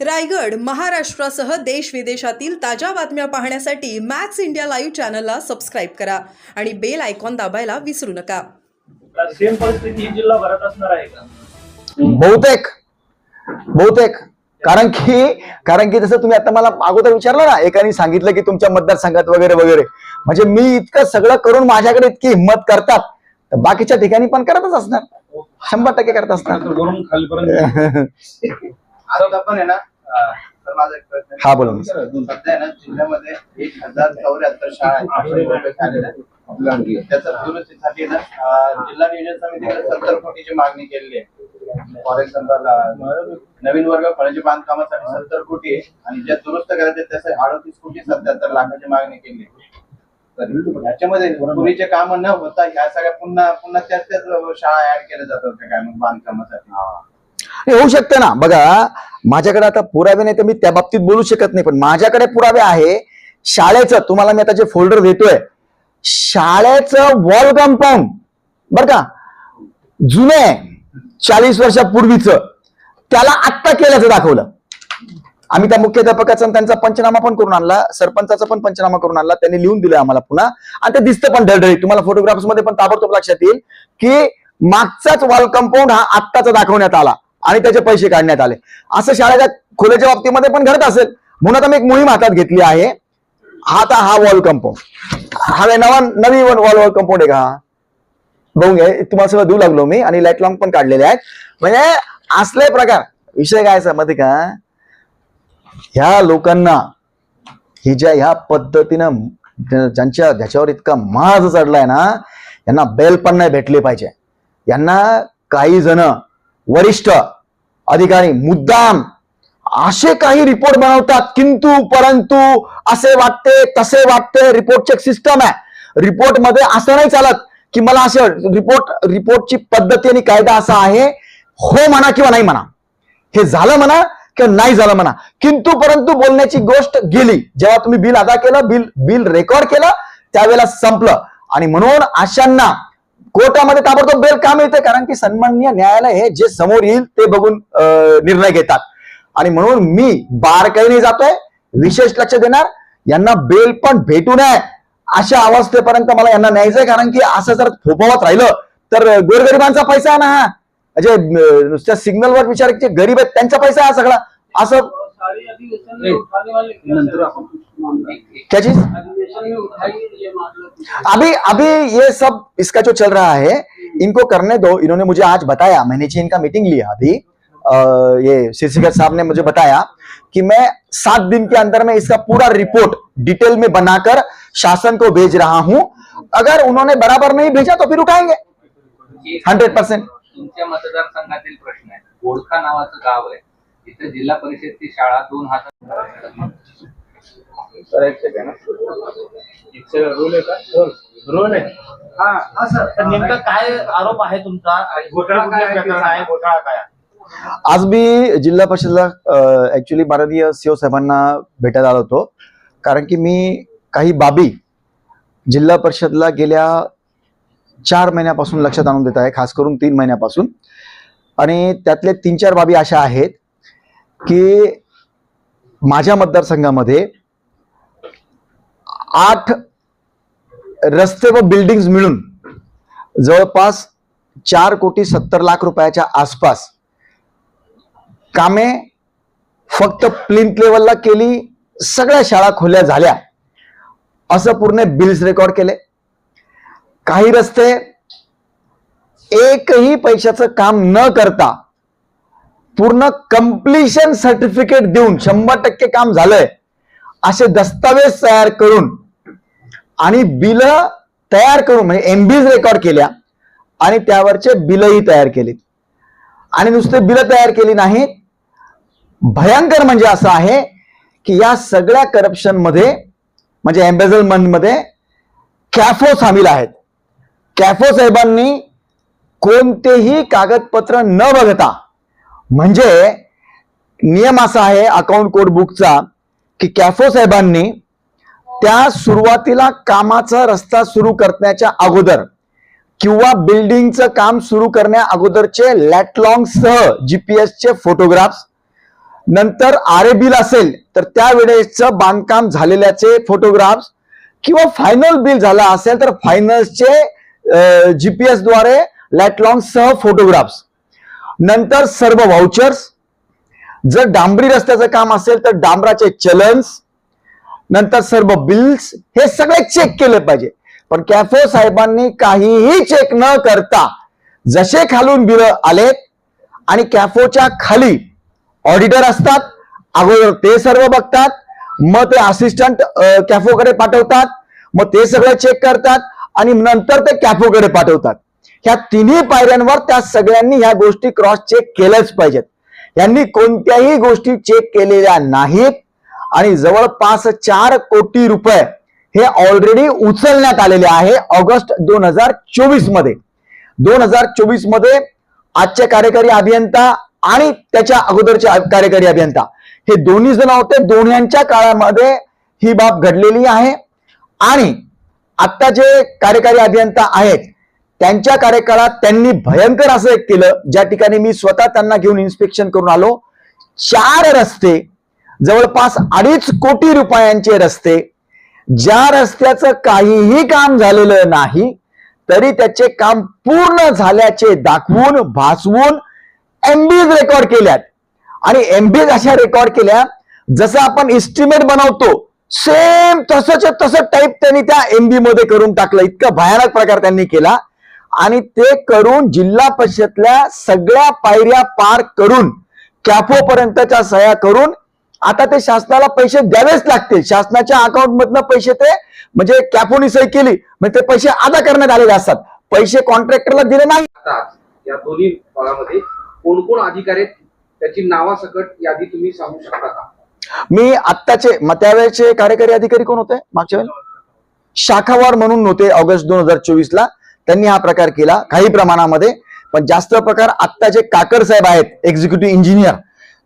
रायगड महाराष्ट्रासह देश विदेशातील ताज्या बातम्या पाहण्यासाठी मॅक्स इंडिया लाईव्ह चॅनलला सबस्क्राईब करा आणि बेल आयकॉन दाबायला विसरू नका. सेम परिस्थिती ही जिल्हा भरत असणार आहे का? बहुतेक बहुतेक. कारण की कारण की जसं तुम्ही आता मला अगोदर विचारलं ना एकाने सांगितलं की तुमच्या मतदारसंघात वगैरे वगैरे. म्हणजे मी इतकं सगळं करून माझ्याकडे इतकी हिंमत करतात. तर बाकीच्या ठिकाणी पण करतच असणार. शंभर टक्के करत असणार. खालीपर्यंत. आता आपण आहे ना अं, तर माझा एक प्रश्न आहे. हा, बोला जिल्ह्यामध्ये एक हजार चौऱ्याहत्तर शाळा. त्याच्या दुरुस्तीसाठी ना जिल्हा नियोजन समितीकडे सत्तर कोटीची मागणी केलेली आहे. फॉर एक्झाम्पल नवीन वर्ग फळांच्या बांधकामासाठी सत्तर कोटी आहे. आणि ज्या दुरुस्त करायचे त्याचे अडतीस कोटी सत्याहत्तर लाखाची मागणी केली आहे. तर याच्यामध्ये पूर्वीचे काम न होता ह्या सगळ्या पुन्हा पुन्हा त्याच त्याच शाळा ऍड केल्या जातात त्या काय मग बांधकामासाठी. हे होऊ शकते ना. बघा माझ्याकडे आता पुरावे नाही तर मी त्या बाबतीत बोलू शकत नाही. पण माझ्याकडे पुरावे आहे. शाळेचं तुम्हाला मी आता जे फोल्डर देतोय शाळेचं वॉल कंपाऊंड बर का? जुने चाळीस वर्षापूर्वीच त्याला आत्ता केल्याचं दाखवलं. आम्ही त्या मुख्याध्यापकाचा आणि त्यांचा पंचनामा पण करून आणला सरपंचाचा पण पंचनामा करून आणला त्यांनी लिहून दिलं आम्हाला पुन्हा. आणि ते दिसतं पण ढळढळी तुम्हाला फोटोग्राफ्समध्ये पण ताबडतोब लक्षात येईल की मागचाच वॉल कंपाऊंड हा आत्ताचा दाखवण्यात आला. आणि त्याचे पैसे काढण्यात आले. असं शाळेच्या खोल्याच्या बाबतीमध्ये पण घडत असेल. म्हणून आता मी एक मोहीम हातात घेतली आहे. हा आता हा वॉल कंपाऊंड हा नवा नवी वॉल वॉल कंपाऊंड आहे का? बघून घ्या. तुम्हाला सगळं देऊ लागलो मी आणि लाइट लॉंग पण काढलेले आहेत. म्हणजे असले प्रकार. विषय काय समजते का? ह्या लोकांना ही ज्या ह्या पद्धतीनं ज्यांच्या ज्याच्यावर इतका माज चढलाय ना यांना बेल पण नाही भेटले पाहिजे. यांना काही जण वरिष्ठ अधिकारी मुद्दाम असे काही रिपोर्ट बनवतात. किंतु परंतु असे वाटते तसे वाटते रिपोर्टची एक सिस्टम आहे. रिपोर्टमध्ये असं नाही चालत की मला असं रिपोर्ट रिपोर्टची पद्धती आणि कायदा असा आहे हो म्हणा किंवा नाही म्हणा. हे झालं म्हणा किंवा नाही झालं म्हणा. किंतु परंतु बोलण्याची गोष्ट गेली. जेव्हा तुम्ही बिल अदा केलं बिल बिल रेकॉर्ड केलं त्यावेळेला संपलं. आणि म्हणून अशांना कोर्टामध्ये ताबडतोब बेल का मिळते कारण की सन्माननीय न्यायालय हे जे समोर येईल ते बघून निर्णय घेतात. आणि म्हणून मी बारकाईने जातोय विशेष लक्ष देणार यांना बेल पण भेटू नये अशा अवस्थेपर्यंत मला यांना न्यायचंय कारण की असं जर फोफावत राहिलं तर गोरगरिबांचा पैसा ना हा म्हणजे नुसत्या सिग्नलवर विचार जे गरीब आहेत त्यांचा पैसा हा सगळा. असं क्या चीज़? अधिवेशन में उठाई ये मामला। अभी अभी ये सब इसका जो चल रहा है इनको करने दो। इन्होंने मुझे आज बताया मैंने जी इनका मीटिंग लिया अभी। ये शीर्षिकर साहब ने मुझे बताया कि मैं सात दिन के अंदर में इसका पूरा रिपोर्ट डिटेल में बनाकर शासन को भेज रहा हूँ। अगर उन्होंने बराबर नहीं भेजा तो फिर उठाएँगे। Hundred percent. तुमच्या मतदारसंघातील प्रश्न आहे बोडखा नावाचं गाव आहे. तिथे जिल्हा परिषदची शाळा दोन हजार सर एक सेकंड रोल आहे का? रोल आहे. हा हा सर. तर नेमका काय आरोप आहे तुमचा? घोटाळा कुठल्या प्रकरण आहे? घोटाळा काय आहे? आज मी जिल्हा परिषदला ऍक्च्युली भारतीय सीओ साहेबांना भेटायला आलो होतो. कारण की मी काही बाबी जिल्हा परिषदला गेल्या चार महिन्यापासून लक्षात आणून देत आहे खास करून तीन महिन्यापासून. आणि त्यातले तीन चार बाबी अशा आहेत की माझ्या मतदारसंघामध्ये आठ रस्ते व बिल्डिंग्स मिळून जवळपास चार कोटी सत्तर लाख रुपयाच्या आसपास कामे फक्त प्लिंथ लेवलला केली सगळ्या शाळा खोल्या झाल्या. असं पूर्ण बिल्स रेकॉर्ड केले. काही रस्ते एकही पैशाचं काम न करता पूर्ण कम्प्लिशन सर्टिफिकेट देऊन शंभर टक्के काम झालंय. असे दस्तावेज तयार करून आणि बिल तयार करून म्हणजे एमबीज रेकॉर्ड केल्या आणि त्यावरचे बिलही तयार केलीत आणि नुसते बिल तयार केली नाहीत भयंकर म्हणजे असं आहे की या सगळ्या करप्शनमध्ये म्हणजे एम्बेझलमेंटमध्ये कॅफो सामील आहेत. कॅफो साहेबांनी कोणतेही कागदपत्र न बघता म्हणजे नियम असा आहे अकाउंट कोड बुकचा की कॅफो साहेबांनी त्या सुरुवातीला कामाचा रस्ता सुरू करण्याच्या अगोदर किंवा बिल्डिंगचं काम सुरू करण्या अगोदरचे लॅटलॉंग सह जीपीएसचे फोटोग्राफ्स नंतर आर ए बिल असेल तर त्यावेळेसचं बांधकाम झालेल्याचे फोटोग्राफ्स किंवा फायनल बिल झाला असेल तर फायनलचे जीपीएसद्वारे लॅटलॉंग सह फोटोग्राफ्स नंतर सर्व व्हाउचर्स जर डांबरी रस्त्याचं काम असेल तर डांबराचे चलन्स नंतर सर्व बिल्स हे सगळे चेक केले पाहिजे. पण कॅफो साहेबांनी काहीही चेक न करता जसे खालून बिल आलेत आणि कॅफोच्या खाली ऑडिटर असतात अगोदर ते सर्व बघतात मग ते असिस्टंट कॅफोकडे पाठवतात मग ते सगळं चेक करतात आणि नंतर ते कॅफोकडे पाठवतात. ह्या तिन्ही पायऱ्यांवर त्या सगळ्यांनी ह्या गोष्टी क्रॉस चेक केल्याच पाहिजेत. यांनी कोणत्याही गोष्टी चेक केलेल्या नाहीत आणि जवळपास चार कोटी रुपये हे ऑलरेडी उचलण्यात आलेले आहे ऑगस्ट दोन हजार चोवीसमध्ये. दोन हजार चोवीसमध्ये आजचे कार्यकारी अभियंता आणि त्याच्या अगोदरचे कार्यकारी अभियंता हे दोन्ही जण होते. दोन्हीच्या काळामध्ये ही बाब घडलेली आहे. आणि आता जे कार्यकारी अभियंता आहेत त्यांच्या कार्यकाळात त्यांनी भयंकर असं एक केलं. ज्या ठिकाणी मी स्वतः त्यांना घेऊन इन्स्पेक्शन करून आलो. चार रस्ते जवळपास अडीच कोटी रुपयांचे रस्ते. ज्या रस्त्याचं काहीही काम झालेलं नाही तरी त्याचे काम पूर्ण झाल्याचे दाखवून भासवून एमबीज रेकॉर्ड केल्यात. आणि एमबीज अशा रेकॉर्ड केल्या जसं आपण इस्टिमेट बनवतो सेम तसंच तसं टाईप त्यांनी त्या एमबी मध्ये करून टाकलं. इतका भयानक प्रकार त्यांनी केला. आणि ते करून जिल्हा परिषदल्या सगळ्या पायऱ्या पार करून कॅफो पर्यंतच्या सह्या करून आता ते शासनाला पैसे द्यावेच लागतील. शासनाच्या अकाउंट मधनं पैसे ते म्हणजे कॅफोनी सही केली म्हणजे ते पैसे अदा करण्यात आलेले असतात. पैसे कॉन्ट्रॅक्टरला दिले नाही. या दोन्ही भागामध्ये कोण कोण अधिकारी त्याची नावासकट यादी तुम्ही सांगू शकता का? मी आत्ताचे मग त्यावेळेचे कार्यकारी अधिकारी कोण होते मागच्या वेळेला? शाखावार म्हणून होते ऑगस्ट दोन हजार चोवीस ला त्यांनी हा प्रकार केला काही प्रमाणामध्ये. पण जास्त प्रकार आत्ता जे काकर साहेब आहेत एक्झिक्युटिव्ह इंजिनियर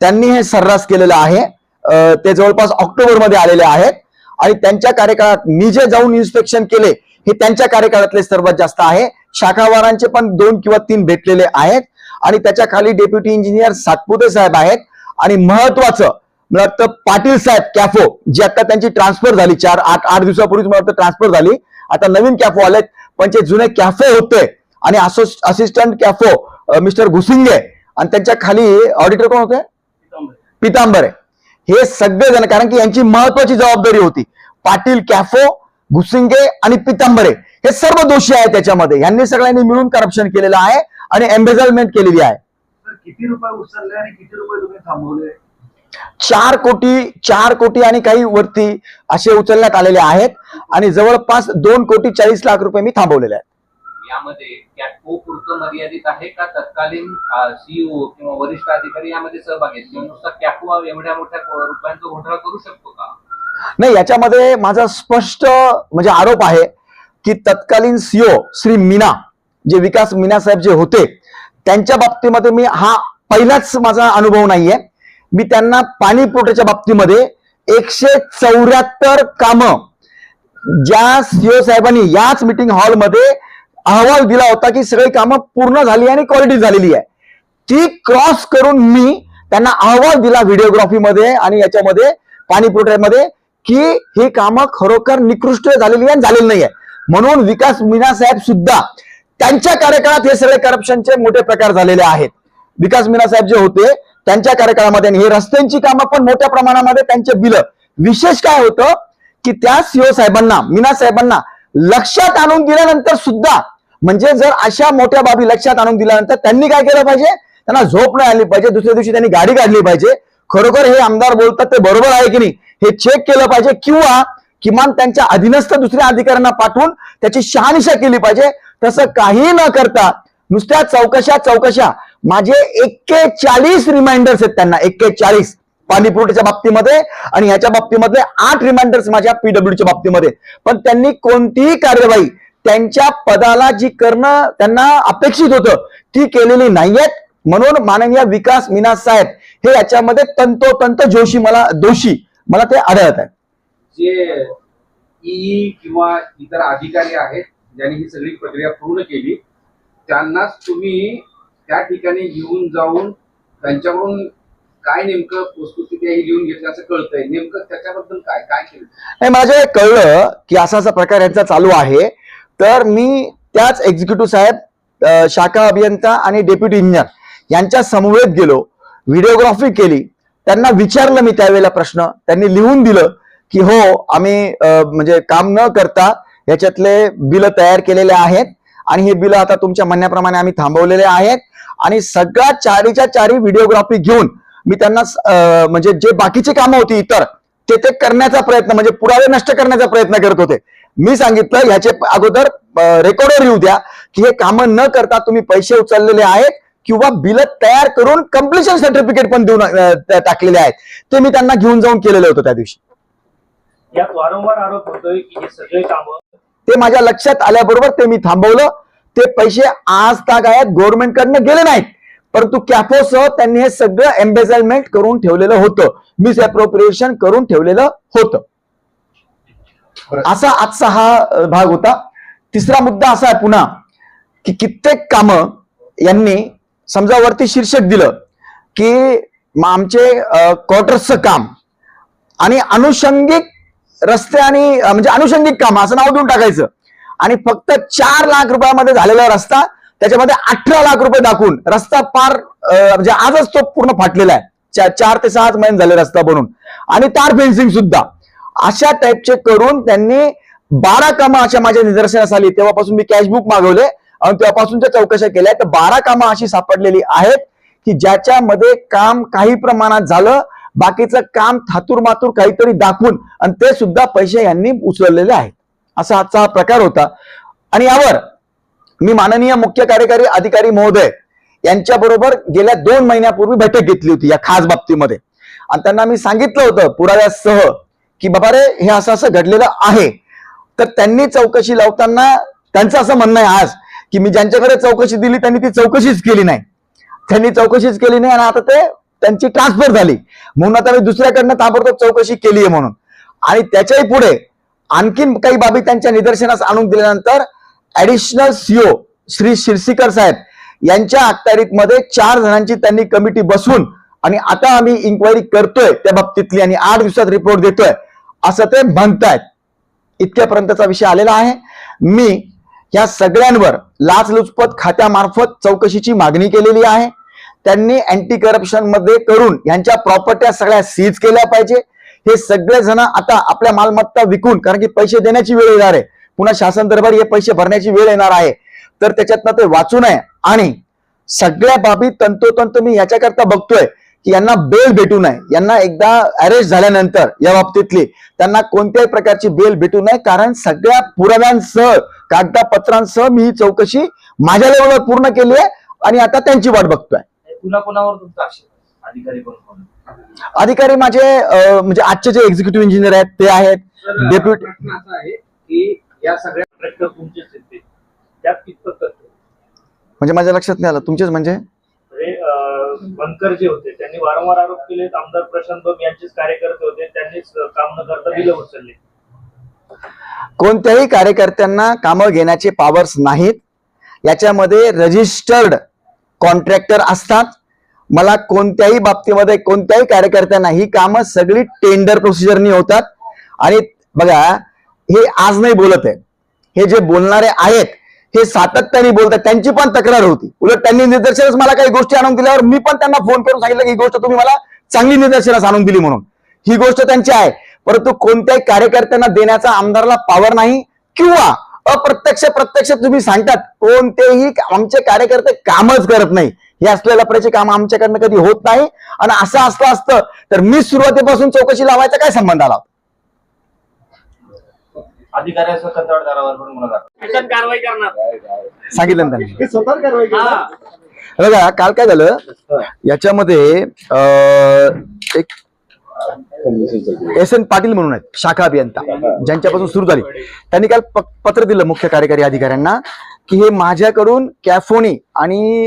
त्यांनी हे सर्रास केलेलं आहे. ते जवळपास ऑक्टोबरमध्ये आलेले आहेत. आणि त्यांच्या कार्यकाळात मी जे जाऊन इन्स्पेक्शन केले हे त्यांच्या कार्यकाळातले सर्वात जास्त आहे. शाखावारांचे पण दोन किंवा तीन भेटलेले आहेत. आणि त्याच्याखाली डेप्युटी इंजिनियर सातपुते साहेब आहेत. आणि महत्वाचं मला वाटतं पाटील साहेब कॅफो जी आता त्यांची ट्रान्सफर झाली चार आठ आठ दिवसापूर्वीच मला वाटतं ट्रान्सफर झाली. आता नवीन कॅफो आलेत. पण जे जुने कॅफे होते आणि असिस्टंट कॅफो मिस्टर घुसिंगे आणि त्यांच्या खाली ऑडिटर कोण होते? पितांबरे. हे सगळे जण कारण की यांची महत्वाची जबाबदारी होती. पाटील कॅफो घुसिंगे आणि पितांबरे. हे सर्व दोषी आहेत त्याच्यामध्ये. यांनी सगळ्यांनी मिळून करप्शन केलेलं आहे आणि एम्बेझलमेंट केलेली आहे. किती रुपये उचलले आणि किती रुपये तुम्ही थांबवले? चार कोटी चार कोटी आणि काही वरती असे उचलण्यात आलेले आहेत. आणि जवळपास दोन कोटी चाळीस लाख रुपये मी थांबवलेले आहेत. यामध्ये कॅटको पुरतं मर्यादित आहे का? तत्कालीन सीईओ किंवा वरिष्ठ अधिकारी यामध्ये सहभाग आहेत? किंवा नुसता कॅपो एवढ्या मोठ्या रुपयांचा घोटाळा करू शकतो का? नाही याच्यामध्ये माझा स्पष्ट म्हणजे आरोप आहे की तत्कालीन सीओ श्री मीना जे विकास मीना साहेब जे होते त्यांच्या बाबतीमध्ये मी हा पहिलाच माझा अनुभव नाहीये. मी त्यांना पाणी पुरवठ्याच्या बाबतीमध्ये एकशे चौऱ्याहत्तर कामं ज्या सीओ साहेबांनी याच मिटिंग हॉलमध्ये अहवाल दिला होता की सगळी कामं पूर्ण झाली आणि क्वालिटी झालेली आहे. ती क्रॉस करून मी त्यांना अहवाल दिला व्हिडिओग्राफीमध्ये आणि याच्यामध्ये पाणी पुरवठ्यामध्ये की ही कामं खरोखर निकृष्ट झालेली आहे आणि झालेली नाही आहे म्हणून विकास मीना साहेब सुद्धा त्यांच्या कार्यकाळात हे सगळे करप्शनचे मोठे प्रकार झालेले आहेत. विकास मीना साहेब जे होते त्यांच्या कार्यकाळामध्ये आणि हे रस्त्यांची कामं पण मोठ्या प्रमाणामध्ये त्यांचे बिल. विशेष काय होतं की त्या सीओ साहेबांना मीना साहेबांना लक्षात आणून दिल्यानंतर सुद्धा म्हणजे जर अशा मोठ्या बाबी लक्षात आणून दिल्यानंतर त्यांनी काय केलं पाहिजे? त्यांना झोप नाही आली पाहिजे दुसऱ्या दिवशी त्यांनी गाडी काढली पाहिजे. खरोखर हे आमदार बोलतात ते बरोबर आहे की नाही? हे चेक केलं पाहिजे किंवा किमान त्यांच्या अधीनस्थ दुसऱ्या अधिकाऱ्यांना पाठवून त्याची शहानिशा केली पाहिजे. तसं काही न करता नुसत्या चौकशा चौकशा. माझे एक्केचाळीस रिमाइंडर्स आहेत त्यांना एक्केचाळीस पाणी पुरवठ्याच्या बाबतीमध्ये आणि याच्या बाबतीमध्ये आठ रिमाइंडर्स माझ्या पीडब्ल्यूच्या बाबतीमध्ये. पण त्यांनी कोणतीही कार्यवाही त्यांच्या पदाला जी करणं त्यांना अपेक्षित होतं ती केलेली नाहीयेत. म्हणून माननीय विकास मीना साहेब हे याच्यामध्ये तंतोतंत जोशी मला दोषी मला ते आढळत आहे जे ई किंवा इतर अधिकारी आहेत ज्यांनी ही सगळी प्रक्रिया पूर्ण केली त्यांनाच तुम्ही त्या ठिकाणी घेऊन जाऊन त्यांच्याकडून काय नेमकं वस्तुस्थिती लिहून घेतली असं कळतंय. नेमकं त्याच्याबद्दल काय काय केलं? नाही मला कळलं की असा असा प्रकार यांचा चालू आहे तर मी त्याच एक्झिक्युटिव्ह साहेब शाखा अभियंता आणि डेप्युटी इंजिनियर यांच्या समवेत गेलो व्हिडिओग्राफी केली. त्यांना विचारलं मी त्यावेळेला प्रश्न. त्यांनी लिहून दिलं की हो आम्ही म्हणजे काम न करता याच्यातले बिल तयार केलेले आहेत. आणि हे बिल आता तुमच्या म्हणण्याप्रमाणे आम्ही थांबवलेले आहेत. आणि सगळ्या चारीच्या चारी व्हिडिओग्राफी घेऊन मी त्यांना म्हणजे जे बाकीची कामं होती इतर ते ते करण्याचा प्रयत्न म्हणजे पुरावे नष्ट करण्याचा प्रयत्न करत होते. मी सांगितलं ह्याचे अगोदर रेकॉर्डर येऊ द्या की हे कामं न करता तुम्ही पैसे उचललेले आहेत किंवा बिल तयार करून कम्प्लिशन सर्टिफिकेट पण देऊन टाकलेले आहेत. ते मी त्यांना घेऊन जाऊन केलेलं होतं त्या दिवशी. यात वारंवार आरोप होतोय की हे सगळे कामं ते माझ्या लक्षात आल्याबरोबर ते मी थांबवलं. ते पैसे आज तागायत गव्हर्नमेंट कडनं गेले नाहीत. परंतु कॅफोसह त्यांनी हे सगळं एम्बेझलमेंट करून ठेवलेलं होतं. मिसअप्रोप्रिएशन करून ठेवलेलं होतं. असा आजचा हा भाग होता. तिसरा मुद्दा असा आहे पुन्हा की कित्येक कामं यांनी समजा वरती शीर्षक दिलं की आमचे क्वार्टर्सचं काम आणि अनुषंगिक रस्ते आणि म्हणजे अनुषंगिक काम असं नाव देऊन टाकायचं. आणि फक्त चार लाख रुपयामध्ये झालेला रस्ता त्याच्यामध्ये अठरा लाख रुपये दाखवून रस्ता पार म्हणजे आजच तो पूर्ण फाटलेला आहे. चार चार ते सहाच महिने झाले रस्ता बनून. आणि तार फेन्सिंग सुद्धा. अशा टाईपचे करून त्यांनी बारा कामं अशा माझ्या निदर्शनास आली. तेव्हापासून मी कॅशबुक मागवले. आणि तेव्हापासूनच्या चौकशा केल्या. तर बारा कामं अशी सापडलेली आहेत की ज्याच्यामध्ये काम काही प्रमाणात झालं बाकीचं काम थातूर मातूर काहीतरी दाखवून आणि ते सुद्धा पैसे यांनी उचललेले आहेत. असा आजचा हा प्रकार होता. आणि यावर मी माननीय मुख्य कार्यकारी अधिकारी महोदय यांच्या बरोबर गेल्या दोन महिन्यापूर्वी बैठक घेतली होती या खास बाबतीमध्ये. आणि त्यांना मी सांगितलं होतं पुराव्यासह की बाबा रे हे असं असं घडलेलं आहे. तर त्यांनी चौकशी लावताना त्यांचं असं म्हणणं आहे आज की मी ज्यांच्याकडे चौकशी दिली त्यांनी ती चौकशीच केली नाही. त्यांनी चौकशीच केली नाही आणि आता ते त्यांची ट्रान्सफर झाली. म्हणून आता मी दुसऱ्याकडनं ताबडतोब चौकशी केली आहे म्हणून. आणि त्याच्याही पुढे आणखीन काही बाबी त्यांच्या निदर्शनास आणून दिल्यानंतर ऍडिशनल सीओ श्री शिरसीकर साहेब यांच्या अखत्यारीतमध्ये चार जणांची त्यांनी कमिटी बसवून आणि आता आम्ही इन्क्वायरी करतोय त्या बाबतीतली आणि आठ दिवसात रिपोर्ट देतोय असं ते म्हणतायत. इतक्यापर्यंतचा विषय आलेला आहे. मी या सगळ्यांवर लाचलुचपत खात्यामार्फत चौकशीची मागणी केलेली आहे. त्यांनी अँटी करप्शनमध्ये करून यांच्या प्रॉपर्ट्या सगळ्या सीज केल्या पाहिजे. हे सगळे जण आता आपल्या मालमत्ता विकून कारण की पैसे देण्याची वेळ येणार आहे. पुन्हा शासन दरबार हे पैसे भरण्याची वेळ येणार आहे. तर त्याच्यातनं ते वाचू नये. आणि सगळ्या बाबी तंतोतंत मी याच्याकरता बघतोय की यांना बेल भेटू नये. यांना एकदा अरेस्ट झाल्यानंतर या बाबतीतली त्यांना कोणत्याही प्रकारची बेल भेटू नये. कारण सगळ्या पुराव्यांसह कागदपत्रांसह मी ही चौकशी माझ्या लेवलवर पूर्ण केली आहे आणि आता त्यांची वाट बघतोय. कुणा कुणावर तुमचा आक्षेप? अधिकारी कोण कोण? अधिकारी माझे अं, म्हणजे आजचे जे एक्झिक्युटिव्ह इंजिनियर आहेत ते आहेत. तर डेप्युटी प्रश्न असा आहे की या सगळ्या कॉन्ट्रॅक्टर तुमचेच आहेत. ते त्यात कितपत तथ्य म्हणजे माझ्या लक्षात नाही आलं. तुमचेच म्हणजे? म्हणजे अं, बनकर जे होते त्यांनी वारंवार आरोप केले. आमदार प्रशांत बम यांचेच कार्यकर्ते होते. त्यांनीच काम न करता बिलं उचलले. कोणत्याही कार्यकर्त्यांना कामं घेण्याचे पॉवर्स नाहीत. याच्यामध्ये रजिस्टर्ड कॉन्ट्रॅक्टर असतात. मला कोणत्याही बाबतीमध्ये कोणत्याही कार्यकर्त्यांना ही कामं सगळी टेंडर प्रोसिजरनी होतात. आणि बघा हे आज नाही बोलत आहे. हे जे बोलणारे आहेत हे सातत्याने बोलतात. त्यांची पण तक्रार होती. उलट त्यांनी निदर्शनास मला काही गोष्टी आणून दिल्यावर मी पण त्यांना फोन करून सांगितलं की ही गोष्ट तुम्ही मला चांगली निदर्शनास आणून दिली म्हणून. ही गोष्ट त्यांची आहे. परंतु कोणत्याही कार्यकर्त्यांना देण्याचा आमदारला पावर नाही किंवा अप्रत्यक्ष प्रत्यक्ष तुम्ही सांगतात कोणतेही आमचे कार्यकर्ते कामच करत नाही. हे असलेल्या प्रकारचे काम आमच्याकडनं कधी होत नाही. आणि असं असलं असतं तर मी सुरुवातीपासून चौकशी लावायचा काय संबंध आला? सांगितलं ना त्यांनी. हे स्वतः कारवाई केली. बघा काल काय झालं? याच्यामध्ये अं, एक एस एन पाटील म्हणून आहेत शाखा अभियंता ज्यांच्यापासून सुरू झाली. त्यांनी काल पत्र दिलं मुख्य कार्यकारी अधिकाऱ्यांना की हे माझ्याकडून कॅफोनी आणि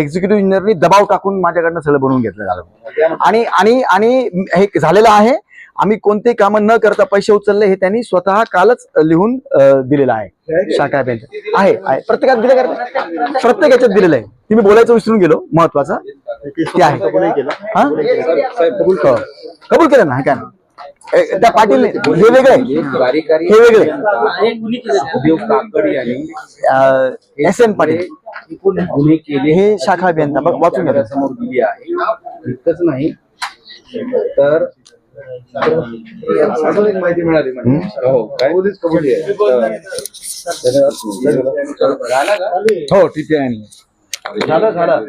एक्झिक्युटिव्ह इंजिनियरनी दबाव टाकून माझ्याकडनं सगळं बनवून घेतलं झालं. आणि आणि आणि हे झालेलं आहे आम्ही कोणते कामं न करता पैसे उचलले हे त्यांनी स्वतः कालच लिहून दिलेलं आहे. शाखा बँक आहे प्रत्येकात दिले प्रत्येक याच्यात दिलेलं आहे. ती मी बोलायचं विसरून गेलो. महत्त्वाचा. ते आहे. हा? कबूल केलं ना? काय त्या पाटील हे वेगळे. हे वेगळे. S N Patil. गुन्हे केले हे शाखा अभियंता वाचून घ्या. समोर दिली आहे. इतकंच नाही. तर अजून एक माहिती मिळाली म्हणजे हो काय आहे हो ठीक आहे झालं झालं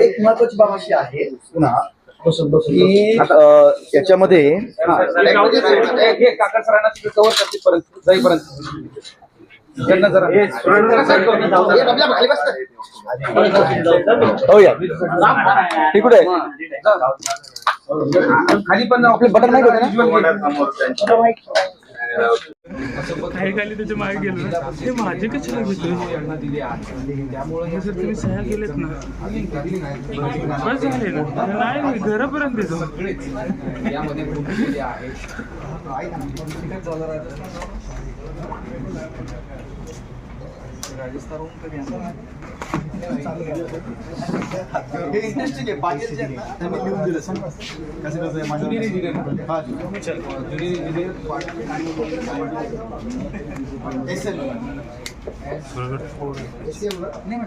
एक महत्वाची बाब अशी आहे पुन्हा की याच्यामध्ये हे काकड सरांना तिथे कव्हर करते पर्यंत जाईपर्यंत आहे? खाली पण आपले बटन माहिती होते ना? काही खाली त्याच्यामागे गेलो ते माझे कशाला घेतो त्यामुळे जर तुम्ही सह्या केलेत ना बस झाले ना. नाही नाही घरापर्यंत येतो राजस्थान गुन्हे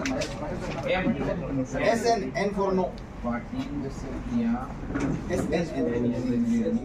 केले आहेत S N N for no.